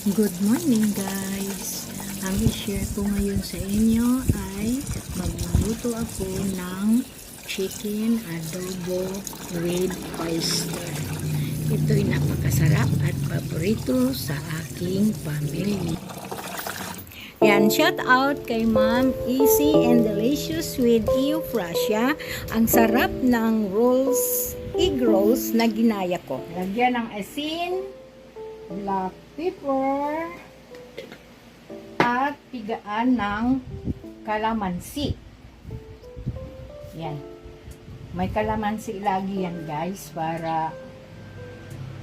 Good morning guys! Ang i-share ko ngayon sa inyo ay magluluto ako ng chicken adobo with oyster. Ito'y napakasarap at paborito sa aking family. Yan, shout out kay Ma'am Easy and Delicious with Eufrasia. Ang sarap ng rolls, egg rolls na ginaya ko. Lagyan ng asin, black pepper, at pigaan ng kalamansi. Yan. May kalamansi lagi yan guys para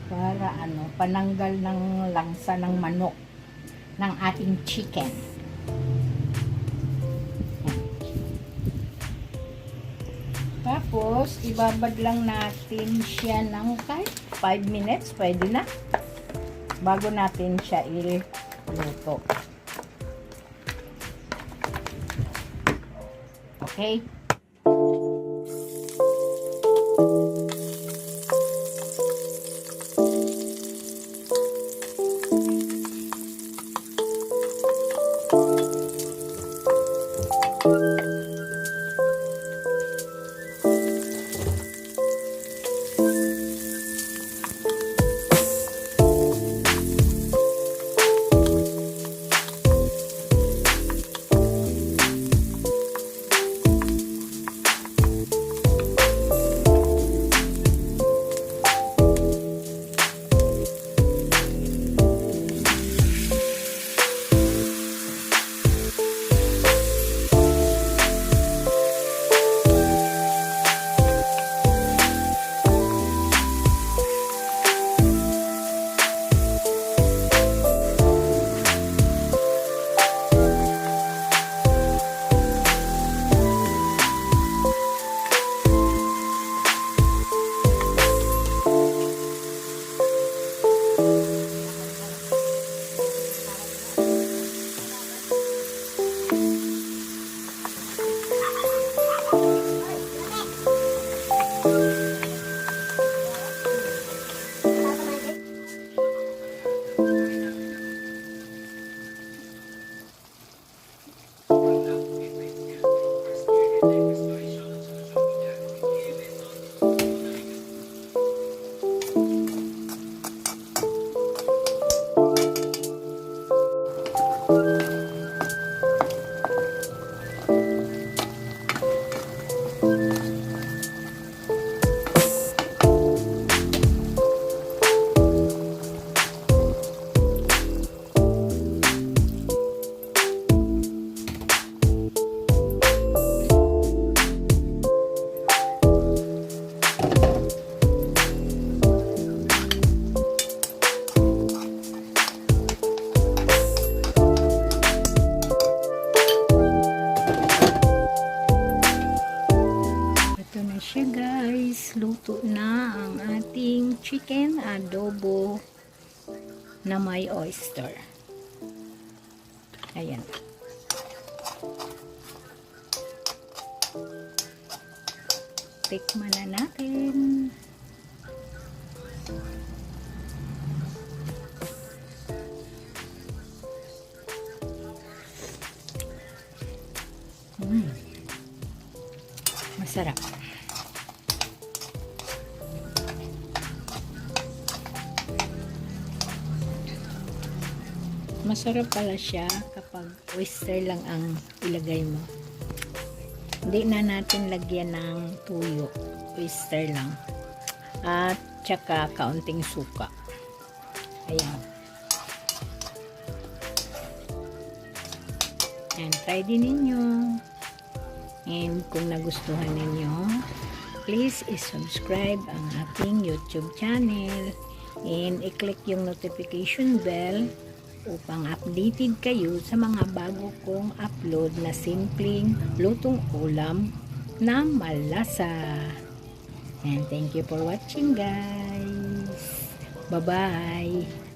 para ano, pananggal ng langsa ng manok ng ating chicken. Tapos, ibabad lang natin siya ng kahit 5 minutes, pwede na bago natin siya iluto. Okay? Luto na ang ating chicken adobo na may oyster. Ayan. Tikman na natin. Mm. Masarap. Masarap pala siya kapag oyster lang ang ilagay mo. Hindi na natin lagyan ng tuyo. Oyster lang. At tsaka kaunting suka. Ayan. And try din ninyo. And kung nagustuhan ninyo, please subscribe ang aking YouTube channel and i-click yung notification bell upang updated kayo sa mga bago kong upload na simpleng lutong ulam na malasa. And thank you for watching guys. Bye-bye.